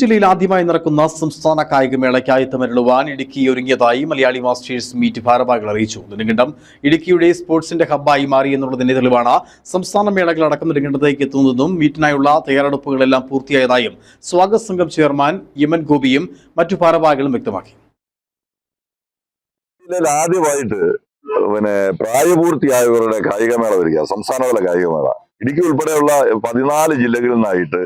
ജില്ലയിൽ ആദ്യമായി നടക്കുന്ന സംസ്ഥാന കായികമേളയ്ക്കായി തമിഴിടുവാൻ ഇടുക്കി ഒരുങ്ങിയതായി മലയാളി മാസ്റ്റേഴ്സ് മീറ്റ് ഭാരവാഹികൾ അറിയിച്ചു. നെടുങ്കണ്ടം ഇടുക്കിയുടെ സ്പോർട്സിന്റെ ഹബ്ബായി മാറി എന്നുള്ളതിന്റെ തെളിവാണ് സംസ്ഥാന മേളകളടക്കം നെടുങ്കണ്ടത്തേക്ക് എത്തുന്നതെന്നും മീറ്റിനായുള്ള തയ്യാറെടുപ്പുകളെല്ലാം പൂർത്തിയായതായും സ്വാഗത സംഘം ചെയർമാൻ യമൻ ഗോപിയും മറ്റു ഭാരവാഹികളും വ്യക്തമാക്കി. ആദ്യമായിട്ട് പിന്നെ പ്രായപൂർത്തിയായവരുടെ കായികമേള വരിക സംസ്ഥാനതല കായികമേള ഇടുക്കി ഉൾപ്പെടെയുള്ള പതിനാല് ജില്ലകളിൽ നിന്നായിട്ട്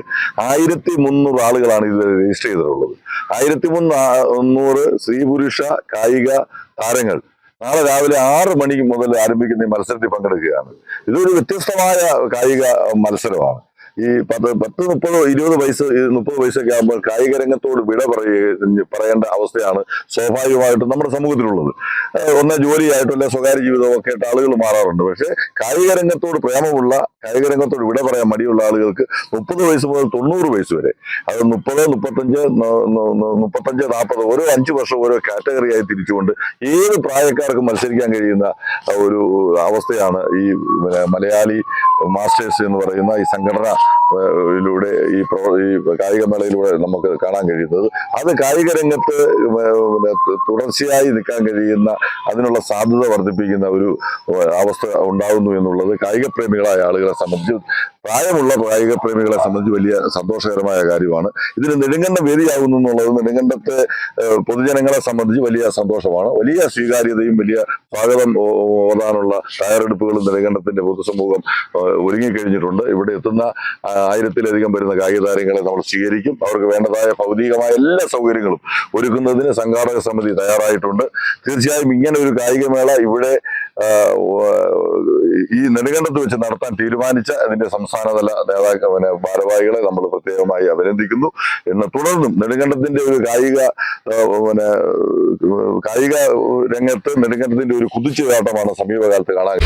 ആയിരത്തി മുന്നൂറ് ആളുകളാണ് ഇതിൽ രജിസ്റ്റർ ചെയ്തിട്ടുള്ളത്. ആയിരത്തി മുന്നൂറ് സ്ത്രീ പുരുഷ കായിക താരങ്ങൾ നാളെ രാവിലെ ആറ് മണിക്ക് മുതൽ ആരംഭിക്കുന്ന ഈ മത്സരത്തിൽ പങ്കെടുക്കുകയാണ്. ഇതൊരു വ്യത്യസ്തമായ കായിക മത്സരമാണ്. ഈ പത്ത് പത്ത് മുപ്പത് ഇരുപത് വയസ്സ് മുപ്പത് വയസ്സൊക്കെ ആകുമ്പോൾ കായിക രംഗത്തോട് വിട പറയുക പറയേണ്ട അവസ്ഥയാണ് സ്വാഭാവികമായിട്ടും നമ്മുടെ സമൂഹത്തിലുള്ളത്. ഒന്ന് ജോലിയായിട്ടും അല്ലെ സ്വകാര്യ ജീവിതവും ഒക്കെ ആയിട്ട് ആളുകൾ മാറാറുണ്ട്. പക്ഷേ കായിക രംഗത്തോട് പ്രേമമുള്ള കായിക രംഗത്തോട് വിട പറയാൻ മടിയുള്ള ആളുകൾക്ക് മുപ്പത് വയസ്സ് മുതൽ തൊണ്ണൂറ് വയസ്സ് വരെ അത് മുപ്പത് മുപ്പത്തഞ്ച് മുപ്പത്തഞ്ച് നാൽപ്പത് ഓരോ അഞ്ച് വർഷം ഓരോ കാറ്റഗറിയായി തിരിച്ചുകൊണ്ട് ഏത് പ്രായക്കാർക്കും മത്സരിക്കാൻ കഴിയുന്ന ഒരു അവസ്ഥയാണ് ഈ മലയാളി മാസ്റ്റേഴ്സ് എന്ന് പറയുന്ന ഈ സംഘടന ഏഹ്, യിലൂടെ ഈ പ്രോ ഈ കായികമേളയിലൂടെ നമുക്ക് കാണാൻ കഴിയുന്നത്. അത് കായിക രംഗത്ത് തുടർച്ചയായി നിൽക്കാൻ കഴിയുന്ന അതിനുള്ള സാധ്യത വർദ്ധിപ്പിക്കുന്ന ഒരു അവസ്ഥ ഉണ്ടാകുന്നു എന്നുള്ളത് കായിക പ്രേമികളായ ആളുകളെ സംബന്ധിച്ച് പ്രായമുള്ള കായിക പ്രേമികളെ സംബന്ധിച്ച് വലിയ സന്തോഷകരമായ കാര്യമാണ്. ഇതിന് നെടുങ്കണ്ടം വേദിയാകുന്നു എന്നുള്ളത് നെടുങ്കണ്ടത്തെ പൊതുജനങ്ങളെ സംബന്ധിച്ച് വലിയ സന്തോഷമാണ്. വലിയ സ്വീകാര്യതയും വലിയ സ്വാഗതം ഓതാനുള്ള തയ്യാറെടുപ്പുകളും നെടുങ്കണ്ടത്തിന്റെ പൊതുസമൂഹം ഒരുങ്ങിക്കഴിഞ്ഞിട്ടുണ്ട് ഇവിടെ എത്തുന്ന ആയിരത്തിലധികം വരുന്ന കായിക താരങ്ങളെ നമ്മൾ സ്വീകരിക്കും. അവർക്ക് വേണ്ടതായ ഭൗതികമായ എല്ലാ സൗകര്യങ്ങളും ഒരുക്കുന്നതിന് സംഘാടക സമിതി തയ്യാറായിട്ടുണ്ട്. തീർച്ചയായും ഇങ്ങനെ ഒരു കായികമേള ഇവിടെ ഈ നെടുങ്കണ്ടത്ത് വെച്ച് നടത്താൻ തീരുമാനിച്ച അതിന്റെ സംസ്ഥാനതല നേതാക്കൾ പിന്നെ ഭാരവാഹികളെ നമ്മൾ പ്രത്യേകമായി അഭിനന്ദിക്കുന്നു. എന്ന് തുടർന്നും നെടുങ്കണ്ടത്തിന്റെ ഒരു കായിക പിന്നെ കായിക രംഗത്ത് നെടുങ്കണ്ടത്തിന്റെ ഒരു കുതിച്ചുചാട്ടമാണ് സമീപകാലത്ത് കാണാൻ.